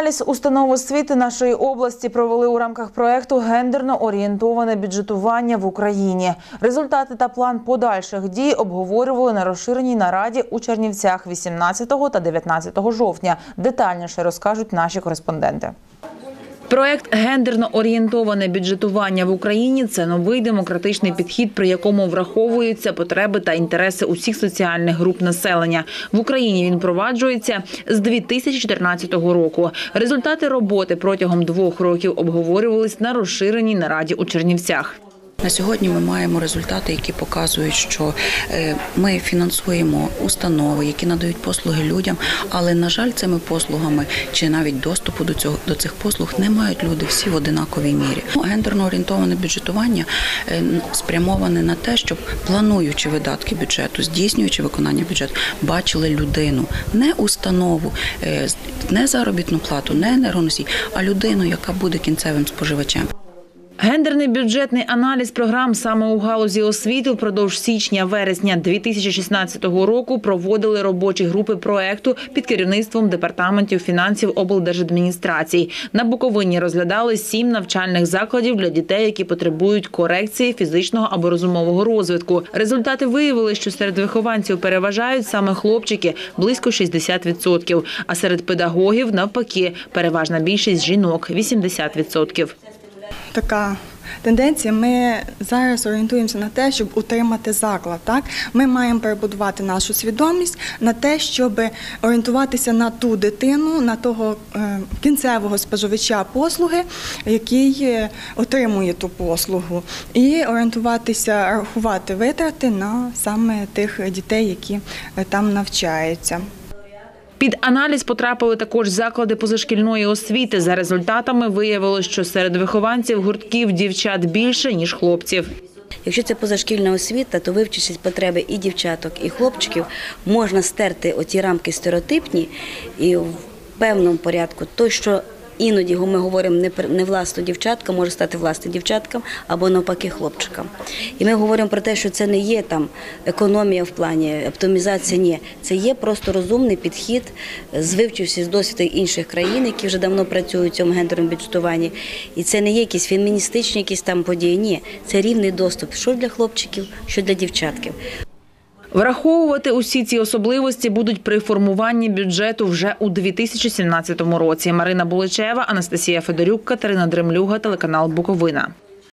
Аналіз установ освіти нашої області провели у рамках проекту гендерно орієнтоване бюджетування в Україні. Результати та план подальших дій обговорювали на розширеній нараді у Чернівцях 18 та 19 жовтня. Детальніше розкажуть наші кореспонденти. Проект гендерно орієнтоване бюджетування в Україні це новий демократичний підхід, при якому враховуються потреби та інтереси усіх соціальних груп населення. В Україні він проваджується з 2014 року. Результати роботи протягом двох років обговорювались на розширеній нараді у Чернівцях. На сьогодні ми маємо результати, які показують, що е, ми фінансуємо установи, які надають послуги людям, але на жаль, цими послугами чи навіть доступу до цього до цих послуг не мають люди всі в одинаковій мірі. Ну, Гендерно орієнтоване бюджетування е, спрямоване на те, щоб плануючи видатки бюджету, здійснюючи виконання бюджету, бачили людину, не установу, е, не заробітну плату, не енергоносій, а людину, яка буде кінцевим споживачем. Гендерний бюджетний аналіз програм саме у галузі освіти впродовж січня-вересня 2016 року проводили робочі групи проекту під керівництвом департаментів фінансів облдержадміністрацій. На Буковині розглядали сім навчальних закладів для дітей, які потребують корекції фізичного або розумового розвитку. Результати виявили, що серед вихованців переважають саме хлопчики близько 60%, а серед педагогів навпаки переважна більшість жінок 80%. Така тенденція. Ми зараз орієнтуємося на те, щоб утримати заклад. Так ми маємо перебудувати нашу свідомість на те, щоб орієнтуватися на ту дитину, на того е, кінцевого споживача послуги, який е, отримує ту послугу, і орієнтуватися, рахувати витрати на саме тих дітей, які е, там навчаються. Під аналіз потрапили також заклади позашкільної освіти. За результатами виявилось, що серед вихованців гуртків дівчат більше ніж хлопців. Якщо це позашкільна освіта, то вивчившись потреби і дівчаток, і хлопчиків, можна стерти оті рамки стереотипні і в певному порядку то, що іноді ми говоримо не власно дівчатка, може стати власне дівчаткам або навпаки хлопчикам. І ми говоримо про те, що це не є там економія в плані оптимізація. Ні, це є просто розумний підхід, з вивчившись з досвіду інших країн, які вже давно працюють в цьому гендерному бюджетуванні. І це не є якісь феміністичні якісь там події. Ні, це рівний доступ, що для хлопчиків, що для дівчатків. Враховувати усі ці особливості будуть при формуванні бюджету вже у 2017 році. Марина Буличева, Анастасія Федорюк, Катерина Дремлюга, телеканал Буковина.